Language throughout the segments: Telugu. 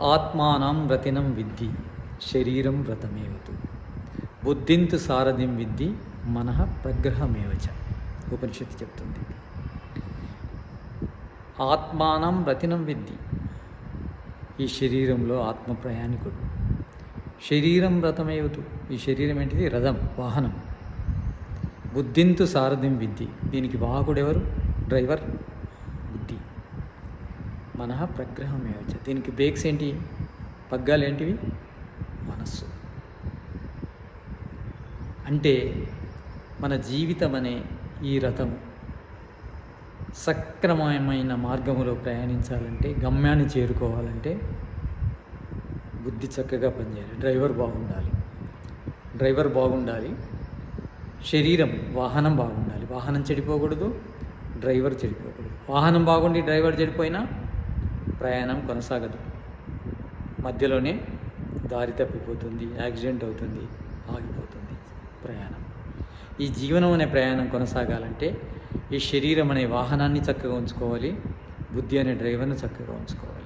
ఆత్మానం వ్రతినం విద్ధి శరీరం వ్రతమేవతు. బుద్ధింతు సారథిం విద్ధి మనః ప్రగ్రహమేవచ. ఉపనిషత్తు చెప్తుంది. ఆత్మానం రతినం విద్ధి. ఈ శరీరంలో ఆత్మ ప్రయాణికుడు. శరీరం వ్రతమేవతు? ఈ శరీరం ఏంటిది? రథం వాహనం. బుద్ధింతు సారథిం విద్ధి. దీనికి వాహకుడెవరు డ్రైవర్. మన ప్రగ్రహం ప్రగ్రహమేవచ దీనికి బ్రేక్స్ ఏంటి? పగ్గాలు ఏంటివి? మనస్సు. అంటే మన జీవితం అనే ఈ రథం సక్రమమైన మార్గములో ప్రయాణించాలంటే గమ్యాన్ని చేరుకోవాలంటే బుద్ధి చక్కగా పనిచేయాలి. డ్రైవర్ బాగుండాలి. డ్రైవర్ బాగుండాలి. శరీరం వాహనం బాగుండాలి. వాహనం చెడిపోకూడదు డ్రైవర్ చెడిపోకూడదు. వాహనం బాగుండి డ్రైవర్ చెడిపోయినా ప్రయాణం కొనసాగదు. మధ్యలోనే దారి తప్పిపోతుంది యాక్సిడెంట్ అవుతుంది ఆగిపోతుంది ప్రయాణం. ఈ జీవనం అనే ప్రయాణం కొనసాగాలంటే ఈ శరీరం అనే వాహనాన్ని చక్కగా ఉంచుకోవాలి బుద్ధి అనే డ్రైవర్ని చక్కగా ఉంచుకోవాలి.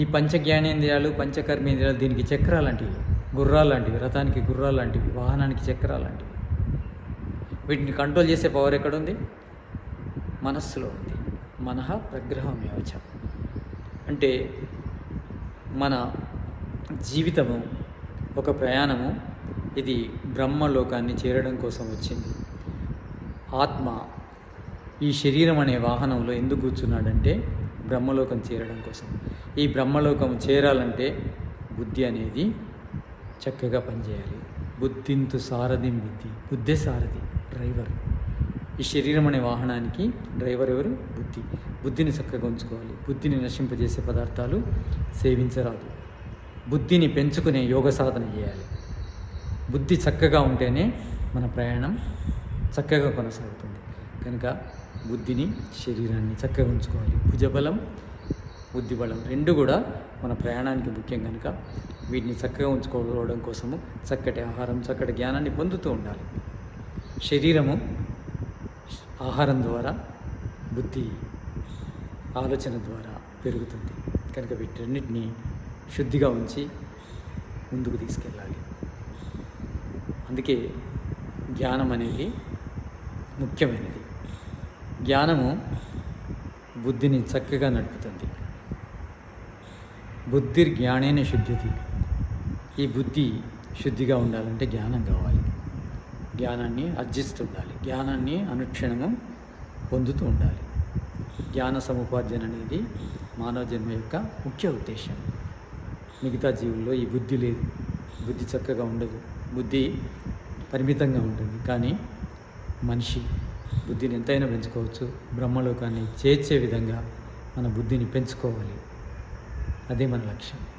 ఈ పంచ జ్ఞానేంద్రియాలు పంచకర్మేంద్రియాలు దీనికి చక్రాలాంటివి గుర్రాలాంటివి గుర్రాలు లాంటివి రథానికి గుర్రాలు లాంటివి వాహనానికి చక్రాలు లాంటివి. వీటిని కంట్రోల్ చేసే పవర్ ఎక్కడుంది మనస్సులో ఉంది. మన ప్రగ్రహం అంటే మన జీవితము ఒక ప్రయాణము ఇది బ్రహ్మలోకాన్ని చేరడం కోసం వచ్చింది. ఆత్మ ఈ శరీరం అనే వాహనంలో ఎందుకు కూర్చున్నాడంటే బ్రహ్మలోకం చేరడం కోసం. ఈ బ్రహ్మలోకం చేరాలంటే బుద్ధి అనేది చక్కగా పనిచేయాలి. బుద్ధింతు సారథి బుద్ధి బుద్ధే సారథి డ్రైవర్. ఈ శరీరం అనే వాహనానికి డ్రైవర్ ఎవరు? బుద్ధి. బుద్ధిని చక్కగా ఉంచుకోవాలి. బుద్ధిని నశింపజేసే పదార్థాలు సేవించరాదు. బుద్ధిని పెంచుకునే యోగ సాధన చేయాలి. బుద్ధి చక్కగా ఉంటేనే మన ప్రయాణం చక్కగా కొనసాగుతుంది. కనుక బుద్ధిని శరీరాన్ని చక్కగా ఉంచుకోవాలి. భుజబలం బుద్ధిబలం రెండు కూడా మన ప్రయాణానికి ముఖ్యం కనుక. వీటిని చక్కగా ఉంచుకోవడం కోసము చక్కటి ఆహారం చక్కటి జ్ఞానాన్ని పొందుతూ ఉండాలి. శరీరము ఆహారం ద్వారా బుద్ధి ఆలోచన ద్వారా పెరుగుతుంది. కనుక వీటన్నిటిని శుద్ధిగా ఉంచి ముందుకు తీసుకెళ్ళాలి. అందుకే జ్ఞానం అనేది ముఖ్యమైనది. జ్ఞానము బుద్ధిని చక్కగా నడుపుతుంది. బుద్ధి జ్ఞానేన శుద్ధిది ఈ బుద్ధి శుద్ధిగా ఉండాలంటే జ్ఞానం కావాలి. జ్ఞానాన్ని అర్జిస్తుండాలి జ్ఞానాన్ని అనుక్షణము పొందుతూ ఉండాలి. జ్ఞాన సముపార్జన అనేది మానవ జన్మ యొక్క ముఖ్య ఉద్దేశం. మిగతా జీవుల్లో ఈ బుద్ధి లేదు. బుద్ధి చక్కగా ఉండదు. బుద్ధి పరిమితంగా ఉంటుంది. కానీ మనిషి బుద్ధిని ఎంతైనా పెంచుకోవచ్చు. బ్రహ్మలోకాన్ని చేర్చే విధంగా మన బుద్ధిని పెంచుకోవాలి. అదే మన లక్ష్యం.